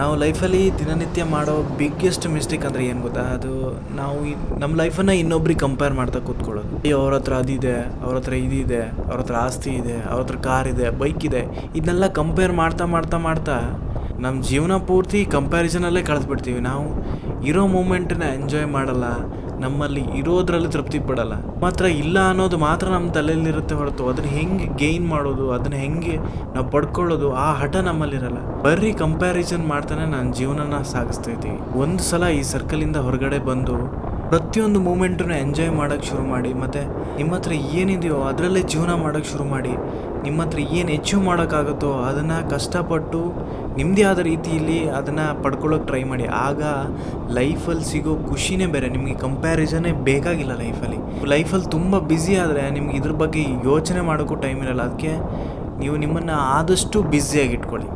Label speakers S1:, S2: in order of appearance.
S1: ನಾವು ಲೈಫಲ್ಲಿ ದಿನನಿತ್ಯ ಮಾಡೋ ಬಿಗ್ಗೆಸ್ಟ್ ಮಿಸ್ಟೇಕ್ ಅಂದರೆ ಏನು ಗೊತ್ತಾ? ಅದು ನಾವು ನಮ್ಮ ಲೈಫನ್ನು ಇನ್ನೊಬ್ರಿಗೆ ಕಂಪೇರ್ ಮಾಡ್ತಾ ಕೂತ್ಕೊಳ್ಳೋದು. ಅಯ್ಯೋ ಅವ್ರ ಹತ್ರ ಅದಿದೆ ಅವ್ರ ಹತ್ರ ಇದಿದೆ ಅವ್ರ ಹತ್ರ ಆಸ್ತಿ ಇದೆ, ಅವ್ರ ಹತ್ರ ಕಾರ್ ಇದೆ ಬೈಕ್ ಇದೆ. ಇದನ್ನೆಲ್ಲ ಕಂಪೇರ್ ಮಾಡ್ತಾ ಮಾಡ್ತಾ ಮಾಡ್ತಾ ನಮ್ಮ ಜೀವನ ಪೂರ್ತಿ ಕಂಪ್ಯಾರಿಸನಲ್ಲೇ ಕಳೆದ್ಬಿಡ್ತೀವಿ. ನಾವು ಇರೋ ಮೂಮೆಂಟನ್ನ ಎಂಜಾಯ್ ಮಾಡಲ್ಲ. ನಮ್ಮಲ್ಲಿ ಇರೋದ್ರಲ್ಲಿ ತೃಪ್ತಿ ಪಡಲ್ಲ. ಮಾತ್ರ ಇಲ್ಲ ಅನ್ನೋದು ಮಾತ್ರ ನಮ್ಮ ತಲೆಯಲ್ಲಿರುತ್ತೆ ಹೊರತು. ಅದನ್ನ ಹೆಂಗೆ ಗೇನ್ ಮಾಡೋದು, ಅದನ್ನ ಹೆಂಗೆ ನಾವು ಪಡ್ಕೊಳ್ಳೋದು, ಆ ಹಠ ನಮ್ಮಲ್ಲಿರಲ್ಲ. ಬರ್ರಿ ಕಂಪ್ಯಾರಿಸನ್ ಮಾಡ್ತಾನೆ ನಾನು ಜೀವನನ ಸಾಗಿಸ್ತಾ ಇದ್ದೀವಿ ಒಂದು ಸಲ ಈ ಸರ್ಕಲಿಂದ ಹೊರಗಡೆ ಬಂದು ಪ್ರತಿಯೊಂದು ಮೂಮೆಂಟನ್ನು ಎಂಜಾಯ್ ಮಾಡೋಕ್ಕೆ ಶುರು ಮಾಡಿ, ಮತ್ತು ನಿಮ್ಮ ಹತ್ರ ಏನಿದೆಯೋ ಅದರಲ್ಲೇ ಜೀವನ ಮಾಡೋಕ್ಕೆ ಶುರು ಮಾಡಿ. ನಿಮ್ಮ ಹತ್ರ ಏನು ಅಚೀವ್ ಮಾಡೋಕ್ಕಾಗುತ್ತೋ ಅದನ್ನು ಕಷ್ಟಪಟ್ಟು ನಿಮ್ಮದೇ ಆದ ರೀತಿಯಲ್ಲಿ ಅದನ್ನು ಪಡ್ಕೊಳ್ಳೋಕೆ ಟ್ರೈ ಮಾಡಿ. ಆಗ ಲೈಫಲ್ಲಿ ಸಿಗೋ ಖುಷಿನೇ ಬೇರೆ, ನಿಮಗೆ ಕಂಪ್ಯಾರಿಸನೇ ಬೇಕಾಗಿಲ್ಲ ಲೈಫಲ್ಲಿ. ಲೈಫಲ್ಲಿ ತುಂಬ ಬ್ಯುಸಿ ಆದರೆ ನಿಮ್ಗೆ ಇದ್ರ ಬಗ್ಗೆ ಯೋಚನೆ ಮಾಡೋಕ್ಕೂ ಟೈಮ್ ಇರಲ್ಲ. ಅದಕ್ಕೆ ನೀವು ನಿಮ್ಮನ್ನು ಆದಷ್ಟು ಬ್ಯುಸಿಯಾಗಿ ಇಟ್ಕೊಳ್ಳಿ.